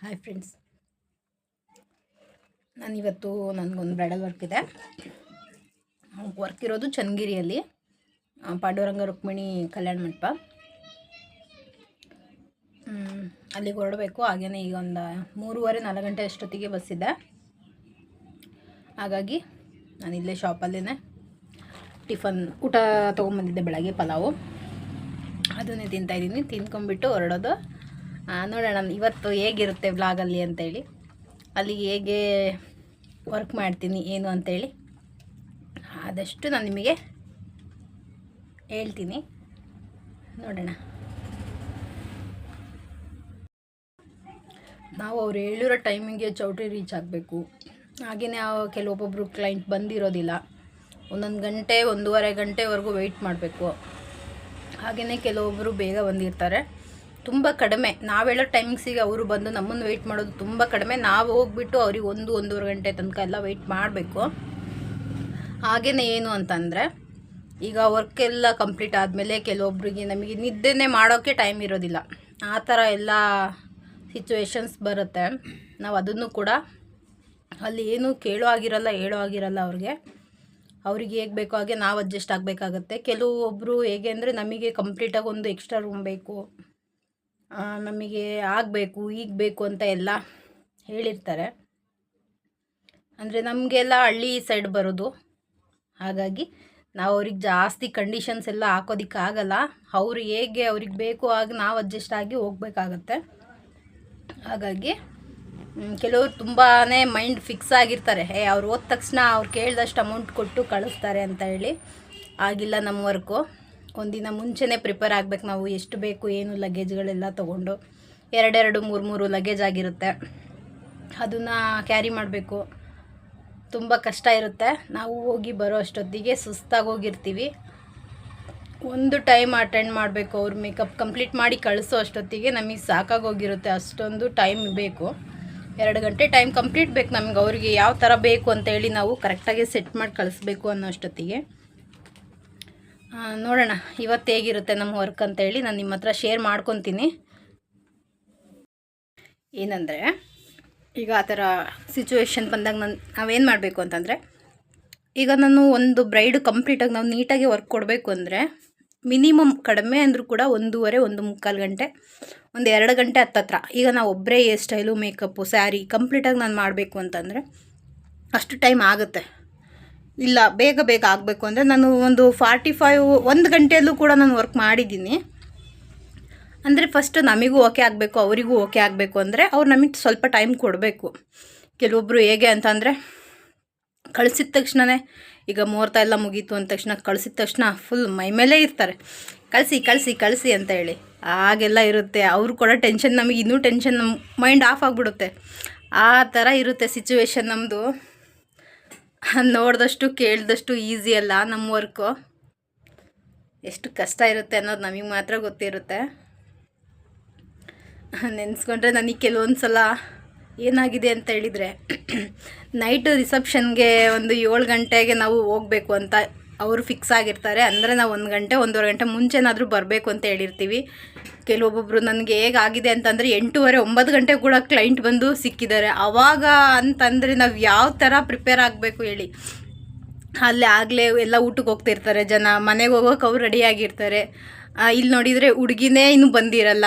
Hi friends ನಾನಿವತ್ತು ನನಗೊಂದು bridal work ಇದೆ. ವರ್ಕ್ ಇರೋದು ಚನ್ನಗಿರಿಯಲ್ಲಿ ಪಾಂಡುರಂಗ ರುಕ್ಮಿಣಿ ಕಲ್ಯಾಣ ಮಂಟಪ. ಅಲ್ಲಿಗೆ ಹೊರಡಬೇಕು. ಹಾಗೆಯೇ ಈಗ ಒಂದು ಮೂರುವರೆ, ನಾಲ್ಕು ಗಂಟೆ ಅಷ್ಟೊತ್ತಿಗೆ ಬಸ್ಸಿದೆ ಹಾಗಾಗಿ ನಾನು ಇಲ್ಲೇ ಶಾಪಲ್ಲೇ ಟಿಫನ್, ಊಟ ತೊಗೊಂಬಂದಿದ್ದೆ ಬೆಳಗ್ಗೆ ಪಲಾವು. ಅದನ್ನೇ ತಿಂತಾಯಿದ್ದೀನಿ ತಿನ್ಕೊಂಬಿಟ್ಟು ಹೊರಡೋದು. ನೋಡೋಣ ಇವತ್ತು ಹೇಗಿರುತ್ತೆ ಬ್ಲಾಗಲ್ಲಿ ಅಂತೇಳಿ. ಅಲ್ಲಿ ಹೇಗೆ ವರ್ಕ್ ಮಾಡ್ತೀನಿ, ಏನು ಅಂತೇಳಿ. ಆದಷ್ಟು ನಾನು ನಿಮಗೆ ಹೇಳ್ತೀನಿ. ನೋಡೋಣ. ನಾವು ಅವ್ರು ಹೇಳಿರೋ ಟೈಮಿಂಗ್ಗೆ ಚೌಟ್ರಿ ರೀಚ್ ಆಗಬೇಕು. ಹಾಗೆಯೇ ಕೆಲವೊಬ್ಬೊಬ್ಬರು ಕ್ಲೈಂಟ್ ಬಂದಿರೋದಿಲ್ಲ. ಒಂದೊಂದು ಗಂಟೆ, ಒಂದೂವರೆ ಗಂಟೆವರೆಗೂ ವೆಯ್ಟ್ ಮಾಡಬೇಕು. ಹಾಗೆಯೇ ಕೆಲವೊಬ್ಬರು ಬೇಗ ಬಂದಿರ್ತಾರೆ. ತುಂಬ ಕಡಿಮೆ. ನಾವು ಹೇಳೋ ಟೈಮಿಂಗ್ಸಿಗೆ ಅವರು ಬಂದು ನಮ್ಮನ್ನು ವೆಯ್ಟ್ ಮಾಡೋದು ತುಂಬ ಕಡಿಮೆ. ನಾವು ಹೋಗ್ಬಿಟ್ಟು ಅವ್ರಿಗೆ ಒಂದು, ಒಂದೂವರೆ ಗಂಟೆ ತನಕ ಎಲ್ಲ ವೆಯ್ಟ್ ಮಾಡಬೇಕು. ಹಾಗೇ ಏನು ಅಂತಂದರೆ, ಈಗ ವರ್ಕ್ ಎಲ್ಲ ಕಂಪ್ಲೀಟ್ ಆದಮೇಲೆ ಕೆಲವೊಬ್ಬರಿಗೆ ನಮಗೆ ನಿದ್ದೆನೇ ಮಾಡೋಕ್ಕೆ ಟೈಮ್ ಇರೋದಿಲ್ಲ. ಆ ಥರ ಎಲ್ಲ ಸಿಚುವೇಶನ್ಸ್ ಬರುತ್ತೆ. ನಾವು ಅದನ್ನು ಕೂಡ ಅಲ್ಲಿ ಏನು ಕೇಳೋ ಆಗಿರಲ್ಲ ಹೇಳೋ ಆಗಿರಲ್ಲ ಅವ್ರಿಗೆ. ಅವ್ರಿಗೆ ಹೇಗೆ ಬೇಕೋ ಹಾಗೆ ನಾವು ಅಡ್ಜಸ್ಟ್ ಆಗಬೇಕಾಗತ್ತೆ. ಕೆಲವೊಬ್ಬರು ಹೇಗೆ ಅಂದರೆ ನಮಗೆ ಕಂಪ್ಲೀಟಾಗಿ ಒಂದು ಎಕ್ಸ್ಟ್ರಾ ರೂಮ್ ಬೇಕು. ನಮಗೆ ಆಗಬೇಕು ಈಗ ಬೇಕು ಅಂತ ಎಲ್ಲ ಹೇಳಿರ್ತಾರೆ. ಅಂದರೆ ನಮಗೆಲ್ಲ ಹಳ್ಳಿ ಸೈಡ್ ಬರೋದು. ಹಾಗಾಗಿ ನಾವು ಅವ್ರಿಗೆ ಜಾಸ್ತಿ ಕಂಡೀಷನ್ಸ್ ಎಲ್ಲ ಹಾಕೋದಿಕ್ಕಾಗಲ್ಲ ಅವ್ರು ಹೇಗೆ ಅವ್ರಿಗೆ ಬೇಕು ಆಗ ನಾವು ಅಡ್ಜಸ್ಟ್ ಆಗಿ ಹೋಗ್ಬೇಕಾಗತ್ತೆ. ಹಾಗಾಗಿ ಕೆಲವರು ತುಂಬಾ ಮೈಂಡ್ ಫಿಕ್ಸ್ ಆಗಿರ್ತಾರೆ. ಏ, ಅವ್ರು ಹೋದ ತಕ್ಷಣ ಅವ್ರು ಕೇಳಿದಷ್ಟು ಅಮೌಂಟ್ ಕೊಟ್ಟು ಕಳಿಸ್ತಾರೆ ಅಂತ ಹೇಳಿ. ಆಗಿಲ್ಲ ನಮ್ಮ ವರ್ಕು ಒಂದಿನ ಮುಂಚೆನೇ ಪ್ರಿಪೇರ್ ಆಗ್ಬೇಕು ನಾವು, ಎಷ್ಟು ಬೇಕು, ಏನು ಲಗೇಜ್ಗಳೆಲ್ಲ ತಗೊಂಡು, ಎರಡೆರಡು, ಮೂರು ಮೂರು ಲಗೇಜ್ ಆಗಿರುತ್ತೆ. ಅದನ್ನು ಕ್ಯಾರಿ ಮಾಡಬೇಕು. ತುಂಬ ಕಷ್ಟ ಇರುತ್ತೆ. ನಾವು ಹೋಗಿ ಬರೋ ಅಷ್ಟೊತ್ತಿಗೆ ಸುಸ್ತಾಗಿ ಹೋಗಿರ್ತೀವಿ. ಒಂದು ಟೈಮ್ ಅಟೆಂಡ್ ಮಾಡಬೇಕು, ಅವ್ರ ಮೇಕಪ್ ಕಂಪ್ಲೀಟ್ ಮಾಡಿ ಕಳಿಸೋ ಅಷ್ಟೊತ್ತಿಗೆ ನಮಗೆ ಸಾಕಾಗೋಗಿರುತ್ತೆ ಅಷ್ಟೊಂದು ಟೈಮ್ ಬೇಕು. ಎರಡು ಗಂಟೆ ಟೈಮ್ ಕಂಪ್ಲೀಟ್ ಬೇಕು ನಮ್ಗೆ. ಅವ್ರಿಗೆ ಯಾವ ಥರ ಬೇಕು ಅಂತೇಳಿ ನಾವು ಕರೆಕ್ಟಾಗಿ ಸೆಟ್ ಮಾಡಿ ಕಳಿಸ್ಬೇಕು ಅನ್ನೋ ಅಷ್ಟೊತ್ತಿಗೆ. ನೋಡೋಣ. ಇವತ್ತು ಹೇಗಿರುತ್ತೆ ನಮ್ಮ ವರ್ಕ್ ಅಂತೇಳಿ ನಾನು ನಿಮ್ಮ ಹತ್ರ ಶೇರ್ ಮಾಡ್ಕೊತೀನಿ. ಏನಂದರೆ, ಈಗ ಆ ಥರ ಸಿಚುವೇಶನ್ ಬಂದಾಗ ನಾನು ನಾವೇನು ಮಾಡಬೇಕು ಅಂತಂದರೆ, ಈಗ ನಾನು ಒಂದು ಬ್ರೈಡ್ ಕಂಪ್ಲೀಟಾಗಿ ನಾವು ನೀಟಾಗಿ ವರ್ಕ್ ಕೊಡಬೇಕು ಅಂದರೆ ಮಿನಿಮಮ್ ಕಡಿಮೆ ಅಂದರೂ ಕೂಡ ಒಂದೂವರೆ, ಒಂದು ಮುಕ್ಕಾಲು ಗಂಟೆ, ಒಂದು ಎರಡು ಗಂಟೆ ಹತ್ತತ್ರ. ಈಗ ನಾವು ಒಬ್ಬರೇ ಹೇರ್ ಸ್ಟೈಲು ಮೇಕಪ್ಪು ಸ್ಯಾರಿ ಕಂಪ್ಲೀಟಾಗಿ ನಾನು ಮಾಡಬೇಕು ಅಂತಂದರೆ, ಅಷ್ಟು ಟೈಮ್ ಆಗುತ್ತೆ. ಇಲ್ಲ, ಬೇಗ ಬೇಗ ಆಗಬೇಕು ಅಂದರೆ ನಾನು ಒಂದು ಫಾರ್ಟಿ ಫೈವ್ ಒಂದು ಗಂಟೆಯಲ್ಲೂ ಕೂಡ ನಾನು ವರ್ಕ್ ಮಾಡಿದ್ದೀನಿ. ಅಂದರೆ ಫಸ್ಟ್ ನಮಗೂ ಓಕೆ ಆಗಬೇಕು, ಅವರಿಗೂ ಓಕೆ ಆಗಬೇಕು ಅಂದರೆ ಅವ್ರು ನಮಗೆ ಸ್ವಲ್ಪ ಟೈಮ್ ಕೊಡಬೇಕು. ಕೆಲವೊಬ್ಬರು ಹೇಗೆ ಅಂತಂದರೆ ಕಳಿಸಿದ ತಕ್ಷಣವೇ ಈಗ ಮುಹೂರ್ತ ಎಲ್ಲ ಮುಗೀತು ಅಂದ ತಕ್ಷಣ ಕಳಿಸಿದ ತಕ್ಷಣ ಫುಲ್ ಮೈ ಮೇಲೆ ಇರ್ತಾರೆ. ಕಳಿಸಿ ಕಳಿಸಿ ಕಳಿಸಿ ಅಂತ ಹೇಳಿ. ಆಗೆಲ್ಲ ಇರುತ್ತೆ. ಅವರು ಕೂಡ ಟೆನ್ಷನ್ ನಮಗೆ ಇನ್ನೂ ಟೆನ್ಷನ್ ಮೈಂಡ್ ಆಫ್ ಆಗಿಬಿಡುತ್ತೆ. ಆ ಥರ ಇರುತ್ತೆ ಸಿಚುವೇಶನ್ ನಮ್ಮದು ನೋಡಿದಷ್ಟು, ಕೇಳಿದಷ್ಟು ಈಸಿ ಅಲ್ಲ ನಮ್ಮ ವರ್ಕು ಎಷ್ಟು ಕಷ್ಟ ಇರುತ್ತೆ ಅನ್ನೋದು ನಮಗೆ ಮಾತ್ರ ಗೊತ್ತಿರುತ್ತೆ. ನೆನೆಸ್ಕೊಂಡ್ರೆ ನನಗೆ ಕೆಲವೊಂದು ಸಲ ಏನಾಗಿದೆ ಅಂತ ಹೇಳಿದರೆ ನೈಟು ರಿಸೆಪ್ಷನ್ಗೆ ಒಂದು ಏಳು ಗಂಟೆಗೆ ನಾವು ಹೋಗಬೇಕು ಅಂತ ಅವರು ಫಿಕ್ಸ್ ಆಗಿರ್ತಾರೆ. ಅಂದರೆ ನಾವು ಒಂದು ಗಂಟೆ, ಒಂದೂವರೆ ಗಂಟೆ ಮುಂಚೆನಾದರೂ ಬರಬೇಕು ಅಂತ ಹೇಳಿರ್ತೀವಿ. ಕೆಲವೊಬ್ಬೊಬ್ಬರು ನನಗೆ ಹೇಗಾಗಿದೆ ಅಂತಂದರೆ ಎಂಟೂವರೆ, ಒಂಬತ್ತು ಗಂಟೆ ಕೂಡ ಕ್ಲೈಂಟ್ ಬಂದು ಸಿಕ್ಕಿದ್ದಾರೆ. ಆವಾಗ ಅಂತಂದರೆ ನಾವು ಯಾವ ಥರ ಪ್ರಿಪೇರ್ ಆಗಬೇಕು ಹೇಳಿ. ಅಲ್ಲಿ ಆಗಲೇ ಎಲ್ಲ ಊಟಕ್ಕೆ ಹೋಗ್ತಿರ್ತಾರೆ ಜನ. ಮನೆಗೆ ಹೋಗೋಕೆ ಅವ್ರು ರೆಡಿಯಾಗಿರ್ತಾರೆ ಇಲ್ಲಿ ನೋಡಿದರೆ ಹುಡುಗಿನೇ ಇನ್ನೂ ಬಂದಿರಲ್ಲ.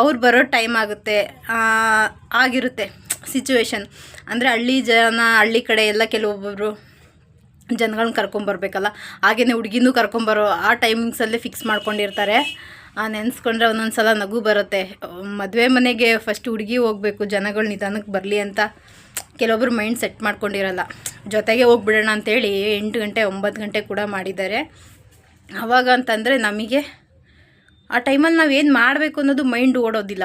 ಅವ್ರು ಬರೋ ಟೈಮ್ ಆಗುತ್ತೆ. ಆಗಿರುತ್ತೆ ಸಿಚುವೇಶನ್ ಅಂದರೆ ಹಳ್ಳಿ ಜನ, ಹಳ್ಳಿ ಕಡೆ ಎಲ್ಲ ಕೆಲವೊಬ್ಬೊಬ್ಬರು ಜನಗಳನ್ನ ಕರ್ಕೊಂಬರ್ಬೇಕಲ್ಲ. ಹಾಗೆಯೇ ಹುಡುಗಿನೂ ಕರ್ಕೊಂಬರೋ ಆ ಟೈಮಿಂಗ್ಸಲ್ಲೇ ಫಿಕ್ಸ್ ಮಾಡ್ಕೊಂಡಿರ್ತಾರೆ. ನೆನೆಸ್ಕೊಂಡ್ರೆ ಒಂದೊಂದು ಸಲ ನಗು ಬರುತ್ತೆ. ಮದುವೆ ಮನೆಗೆ ಫಸ್ಟ್ ಹುಡುಗಿ ಹೋಗಬೇಕು, ಜನಗಳು ನಿಧಾನಕ್ಕೆ ಬರಲಿ ಅಂತ ಕೆಲವೊಬ್ರು ಮೈಂಡ್ ಸೆಟ್ ಮಾಡ್ಕೊಂಡಿರಲ್ಲ. ಜೊತೆಗೆ ಹೋಗ್ಬಿಡೋಣ ಅಂತೇಳಿ ಎಂಟು ಗಂಟೆ, ಒಂಬತ್ತು ಗಂಟೆ ಕೂಡ ಮಾಡಿದ್ದಾರೆ. ಆವಾಗ ಅಂತಂದರೆ ನಮಗೆ ಆ ಟೈಮಲ್ಲಿ ನಾವು ಏನು ಮಾಡಬೇಕು ಅನ್ನೋದು ಮೈಂಡ್ ಓಡೋದಿಲ್ಲ.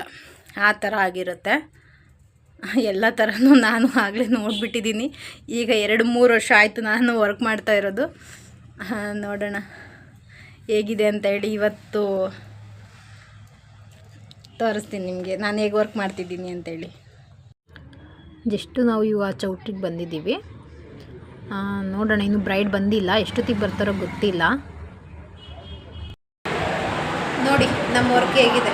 ಆ ಥರ ಆಗಿರುತ್ತೆ. ಎಲ್ಲ ಥರನೂ ನಾನು ಆಗಲೇ ನೋಡಿಬಿಟ್ಟಿದ್ದೀನಿ. ಈಗ ಎರಡು ಮೂರು ವರ್ಷ ಆಯಿತು ನಾನು ವರ್ಕ್ ಮಾಡ್ತಾ ಇರೋದು. ನೋಡೋಣ ಹೇಗಿದೆ ಅಂತ ಹೇಳಿ ಇವತ್ತು ತೋರಿಸ್ತೀನಿ ನಿಮಗೆ. ನಾನು ಹೇಗೆ ವರ್ಕ್ ಮಾಡ್ತಿದ್ದೀನಿ ಅಂತೇಳಿ ಜಸ್ಟು ನಾವು ಇವಾಗ ಚೌಟಿಗೆ ಬಂದಿದ್ದೀವಿ. ನೋಡೋಣ ಇನ್ನು ಬ್ರೈಡ್ ಬಂದಿಲ್ಲ. ಎಷ್ಟೊತ್ತಿಗೆ ಬರ್ತಾರೋ ಗೊತ್ತಿಲ್ಲ. ನೋಡಿ ನಮ್ಮ ವರ್ಕ್ ಹೇಗಿದೆ.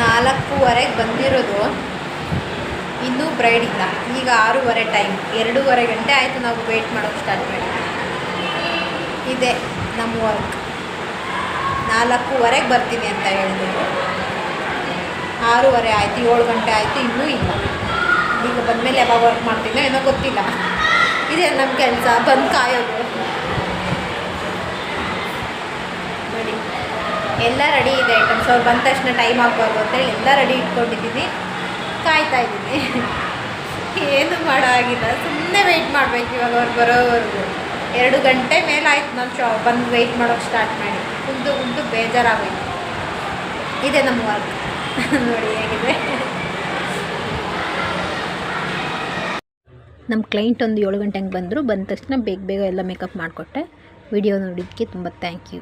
ನಾಲ್ಕೂವರೆಗೆ ಬಂದಿರೋದು. ಇನ್ನೂ ಬ್ರೈಡ್ ಇಲ್ಲ. ಈಗ ಆರೂವರೆ ಟೈಮ್ ಎರಡೂವರೆ ಗಂಟೆ ಆಯಿತು ನಾವು ವೆಯ್ಟ್ ಮಾಡೋಕ್ಕೆ ಸ್ಟಾರ್ಟ್ ಮಾಡಿ ಇದೆ ನಮ್ಮ ವರ್ಕ್ ನಾಲ್ಕೂವರೆಗೆ ಬರ್ತೀನಿ ಅಂತ ಹೇಳಿದ್ರು ಆರೂವರೆ ಆಯಿತು, ಏಳು ಗಂಟೆ ಆಯಿತು, ಇನ್ನೂ ಇಲ್ಲ. ಈಗ ಬಂದಮೇಲೆ ಯಾವಾಗ ವರ್ಕ್ ಮಾಡ್ತೀನೋ ಏನೋ ಗೊತ್ತಿಲ್ಲ. ಇದೆ ನಮ್ಮ ಕೆಲಸ, ಬಂದು ಕಾಯೋದು. ಎಲ್ಲ ರೆಡಿ ಇದೆ ಐಟಮ್ಸ್ ಅವ್ರು ಬಂದ ತಕ್ಷಣ ಟೈಮ್ ಆಗಬಾರ್ದು ಅಂತೇಳಿ ಎಲ್ಲ ರೆಡಿ ಇಟ್ಕೊಂಡಿದ್ದೀನಿ. ಕಾಯ್ತಾ ಇದ್ದೀನಿ. ಏನು ಮಾಡೋ ಆಗಿಲ್ಲ ಸುಮ್ಮನೆ ವೆಯ್ಟ್ ಮಾಡಬೇಕು ಇವಾಗ ಅವ್ರು ಬರೋವರೆಗೂ. ಎರಡು ಗಂಟೆ ಮೇಲೆ ಆಯ್ತು ನಾನು ಶಾ ಬಂದು ವೆಯ್ಟ್ ಮಾಡೋಕೆ ಸ್ಟಾರ್ಟ್ ಮಾಡಿ. ಕುಂತು ಕುಂತು ಬೇಜಾರಾಗೋಯ್ತು. ಇದೆ ನಮ್ಮ ವರ್ಕ್ ನೋಡಿ ಹೇಗಿದೆ. ನಮ್ಮ ಕ್ಲೈಂಟ್ ಒಂದು ಏಳು ಗಂಟೆ ಹಂಗೆ ಬಂದರು. ಬಂದ ತಕ್ಷಣ ಬೇಗ ಬೇಗ ಎಲ್ಲ ಮೇಕಪ್ ಮಾಡಿಕೊಟ್ಟೆ. ವಿಡಿಯೋ ನೋಡಿದ್ದಕ್ಕೆ ತುಂಬ ಥ್ಯಾಂಕ್ ಯು